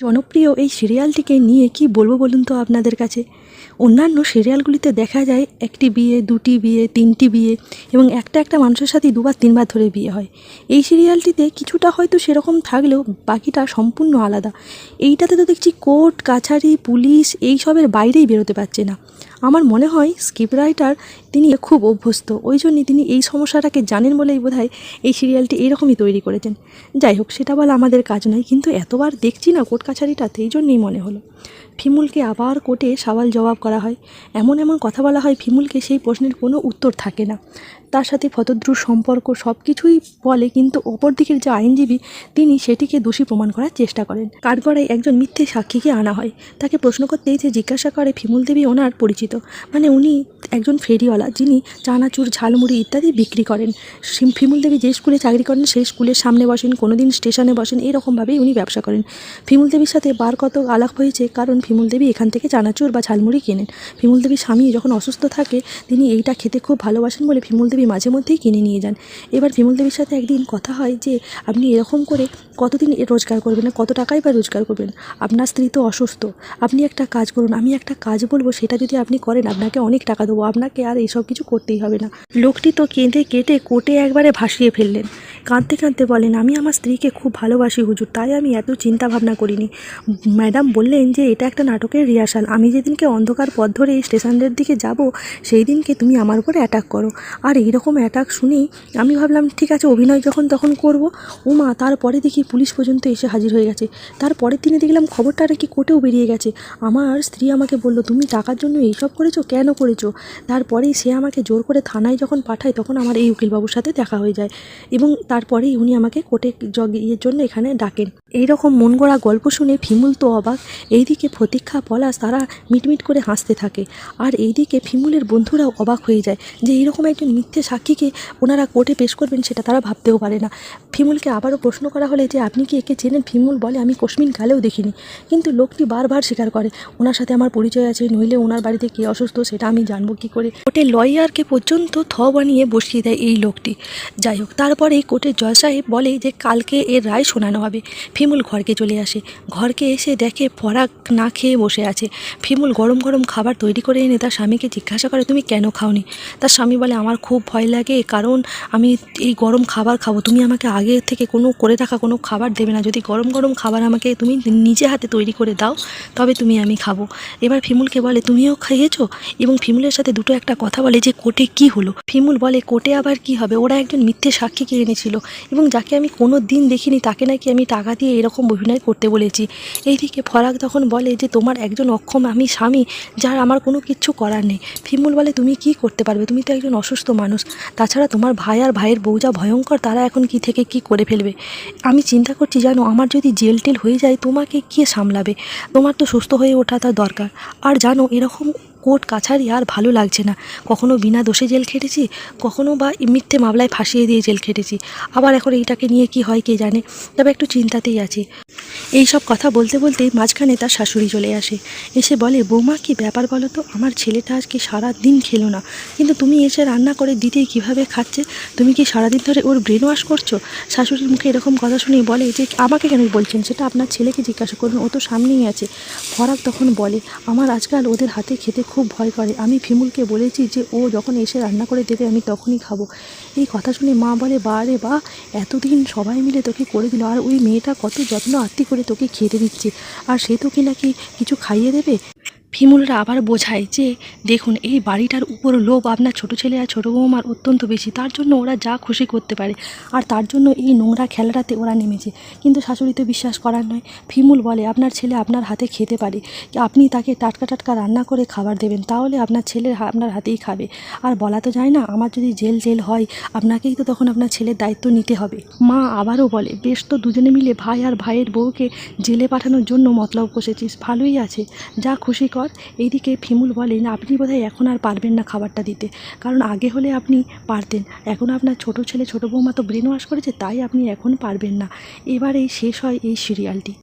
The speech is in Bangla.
জনপ্রিয় এই সিরিয়ালটিকে নিয়ে কি বলব বলুন তো আপনাদের কাছে? অন্যান্য সিরিয়ালগুলিতে দেখা যায় একটি বিয়ে, দুটি বিয়ে, তিনটি বিয়ে এবং একটা একটা মানুষের সাথে দুবার, তিনবার ধরে বিয়ে হয়। এই সিরিয়ালটিতে কিছুটা হয়তো সেরকম থাকলেও বাকিটা সম্পূর্ণ আলাদা। এইটাতে তো দেখছি কোর্ট, কাছারি, পুলিশ এই সবের বাইরেই বেরোতে পারছে না। আমার মনে হয় স্ক্রিপ্ট রাইটার তিনি খুব অভ্যস্ত। ওই জন্যই তিনি এই সমস্যাটাকে জানেন বলেই বোধহয় এই সিরিয়ালটি এরকমই তৈরি করেছেন। যাই হোক, সেটা বলা আমাদের কাজ নয়। কিন্তু এতবার দেখছি না কোর্ট কাছারিটাতে এই জন্যই মনে হলো। ফিমুলকে আবার কোর্টে সওয়াল জবাব করা হয়। এমন এমন কথা বলা হয়, ফিমুলকে সেই প্রশ্নের কোনো উত্তর থাকে না। তার সাথে ফতদ্রুর সম্পর্ক সব কিছুই বলে, কিন্তু অপর দিকের যে আইনজীবী, তিনি সেটিকে দোষী প্রমাণ করার চেষ্টা করেন। কাঠগড়ায় একজন মিথ্যে সাক্ষীকে আনা হয়। তাকে প্রশ্ন করতেই যে জিজ্ঞাসা করে, ফিমুল দেবী ওনার পরিচিত। মানে উনি একজন ফেরিওয়ালা, যিনি চানাচুর, ঝালমুড়ি ইত্যাদি বিক্রি করেন। ফিমুল দেবী যে স্কুলে চাকরি করেন, সেই স্কুলের সামনে বসেন কোনো দিন স্টেশনে বসেন, এরকমভাবেই উনি ব্যবসা করেন। ফিমুল দেবীর সাথে বার কত আলাপ হয়েছে, কারণ ফিমুল দেবী এখান থেকে চানাচুর বা ঝালমুড়ি কেনেন। ফিমুল দেবীর স্বামী যখন অসুস্থ থাকে, তিনি এইটা খেতে খুব ভালোবাসেন বলে ফিমুল দেবী মাঝে মধ্যেই কিনে নিয়ে যান। এবার ফিমুল দেবীর সাথে একদিন কথা হয় যে, আপনি এরকম করে কতদিন রোজগার করবেন কত টাকাই বা রোজগার করবেন? আপনার স্ত্রী তো অসুস্থ। আপনি একটা কাজ করুন, আমি একটা কাজ বলব, সেটা যদি আপনি করেন, আপনাকে অনেক টাকা দেবো, আপনাকে আর এইসব কিছু করতেই হবে না। লোকটি তো কেঁদে কেটে কোটে একবারে ভাসিয়ে ফেললেন। কাঁদতে কাঁদতে বলেন, আমি আমার স্ত্রীকে খুব ভালোবাসি হুজুর, তাই আমি এত চিন্তা ভাবনা করিনি। ম্যাডাম বললেন যে এটা একটা নাটকের রিহার্সাল। আমি যেদিনকে অন্ধকার পথ ধরে স্টেশনের দিকে যাব সেই দিনকে তুমি আমার উপরে অ্যাটাক করো। আর এইরকম অ্যাটাক শুনেই আমি ভাবলাম, ঠিক আছে, অভিনয় যখন তখন করব। উমা, তারপরে দেখি পুলিশ পর্যন্ত এসে হাজির হয়ে গেছে। তারপরের দিনে দেখলাম খবরটা নাকি কোর্টেও বেরিয়ে গেছে। আমার স্ত্রী আমাকে বলল, তুমি টাকার জন্য এইসব করেছ? কেন করেছ? তারপরেই সে আমাকে জোর করে থানায় যখন পাঠায়, তখন আমার এই উকিলবাবুর সাথে দেখা হয়ে যায়। এবং তারপরেই উনি আমাকে কোর্টে জগ ইয়ের জন্য এখানে ডাকেন। এইরকম মন গড়া গল্প শুনে ফিমুল তো অবাক। এইদিকে প্রতীক্ষা, পলাশ তারা মিটমিট করে হাসতে থাকে। আর এইদিকে ফিমুলের বন্ধুরাও অবাক হয়ে যায় যে এরকম একজন মিথ্যে সাক্ষীকে ওনারা কোর্টে পেশ করবেন সেটা তারা ভাবতেও পারে না। ফিমুলকে আবারও প্রশ্ন করা হলে যে, আপনি কি একে চেনেন? ফিমুল বলে, আমি কোশ্মিন কালেও দেখিনি। কিন্তু লোকটি বারবার স্বীকার করে, ওনার সাথে আমার পরিচয় আছে, নইলে ওনার বাড়িতে কে অসুস্থ সেটা আমি জানব কী করে? কোর্টে লয়ারকে পর্যন্ত থ বানিয়ে বসিয়ে দেয় এই লোকটি। যাই হোক তারপরেই কোর্টের জজ সাহেব বলে যে, কালকে এর রায় শোনানো হবে। ফিমুল ঘরকে চলে আসে। ঘরকে এসে দেখে পরাগ না খেয়ে বসে আছে। ফিমুল গরম গরম খাবার তৈরি করে এনে তার স্বামীকে জিজ্ঞাসা করে, তুমি কেন খাওনি? তার স্বামী বলে, আমার খুব ভয় লাগে, কারণ আমি এই গরম খাবার খাব। তুমি আমাকে আগে থেকে কোনো করে রাখা কোনো খাবার দেবে না। যদি গরম গরম খাবার আমাকে তুমি নিজে হাতে তৈরি করে দাও, তবে তুমি আমি খাব। এবার ফিমুলকে বলে, তুমিও খেয়েছো? এবং ফিমুলের সাথে দুটো একটা কথা বলে যে কোর্টে কি হলো? ফিমুল বলে কোর্টে আবার কি হবে? ওরা একজন মিথ্যে সাক্ষীকে এনেছিল? এবং যাকে আমি কোনো দিন দেখিনি, তাকে নাকি আমি টাকা দিয়ে এরকম অভিনয় করতে বলেছি? এইদিকে ফরাক তখন বলে যে, তোমার একজন অক্ষম আমি স্বামী, যার আমার কোনো কিচ্ছু করার নেই। ফিমুল বলে, তুমি কি করতে পারবে? তুমি তো একজন অসুস্থ মানুষ। তাছাড়া তোমার ভাই আর ভাইয়ের বউ যা ভয়ঙ্কর, তারা এখন কি থেকে কি করে ফেলবে। আমি চিন্তা করছি জানো, আমার যদি জেল টেল হয়ে যায়, তোমাকে কে সামলাবে? তোমার তো সুস্থ হয়ে ওঠা তার দরকার। আর জানো, এরকম কোর্ট কাছারি আর ভালো লাগছে না। কখনো বিনা দোষে জেল খেটেছি, কখনো বা মিথ্যে মামলায় ফাঁসিয়ে দিয়ে জেল খেটেছি। আবার এখন এইটাকে নিয়ে কি হয় কে জানে? তবে একটু চিন্তাতেই আছি। এই সব কথা বলতে বলতে মাঝখানে তার শাশুড়ি চলে আসে। এসে বলে, বৌমা, কি ব্যাপার বলো তো? আমার ছেলেটা আজকে সারা দিন খেলো না। কিন্তু তুমি এসে রান্না করে দিতেই কীভাবে খাচ্ছে? তুমি কি সারাদিন ধরে ওর ব্রেন ওয়াশ করছ? শাশুড়ির মুখে এরকম কথা শুনে বলে, যে আমাকে কেন বলছেন? সেটা আপনার ছেলেকে জিজ্ঞাসা করুন। ও তো সামনেই আছে। ফরাক তখন বলে, আমার আজকাল ওদের হাতে খেতে খুব ভয় করে। আমি ফিমুলকে বলেছি যে, ও যখন এসে রান্না করে দেবে, আমি তখনই খাব। এই কথা শুনে মা বলে, বা রে বা, এতদিন সবাই মিলে তোকে করে দিল, আর ওই মেয়েটা কত যত্ন আত্মি করে তোকে খেতে দিচ্ছে। আর সে তোকে নাকি কিছু খাইয়ে দেবে? ফিমুলরা আবার বোঝায় যে, দেখুন, এই বাড়িটার উপর লোভ আপনার ছোট ছেলে আর ছোটো বৌমার অত্যন্ত বেশি। তার জন্য ওরা যা খুশি করতে পারে। আর তার জন্য এই নোংরা খেলাটাতে ওরা নেমেছে। কিন্তু শাশুড়ি তো বিশ্বাস করার নয়। ফিমুল বলে, আপনার ছেলে আপনার হাতে খেতে পারে। আপনি তাকে টাটকা টাটকা রান্না করে খাবার দেবেন, তাহলে আপনার ছেলে আপনার হাতেই খাবে। আর বলা তো যায় না, আমার যদি জেল জেল হয়, আপনাকেই তো তখন আপনার ছেলের দায়িত্ব নিতে হবে। মা আবারও বলে, বেশ তো দুজনে মিলে ভাই আর ভাইয়ের বউকে জেলে পাঠানোর জন্য মতলব কষেছিস, ভালোই আছে। যা খুশি কর এইদিকে ফিমুল বলেন, আপনি বোধহয় এখন আর পারবেন না খাবারটা দিতে। কারণ আগে হলে আপনি পারতেন। এখন আপনার ছোট ছেলে, ছোট বৌমা তো ব্রেন ওয়াশ করেছে, তাই আপনি এখন পারবেন না। এবার এই শেষ হয় এই সিরিয়ালটি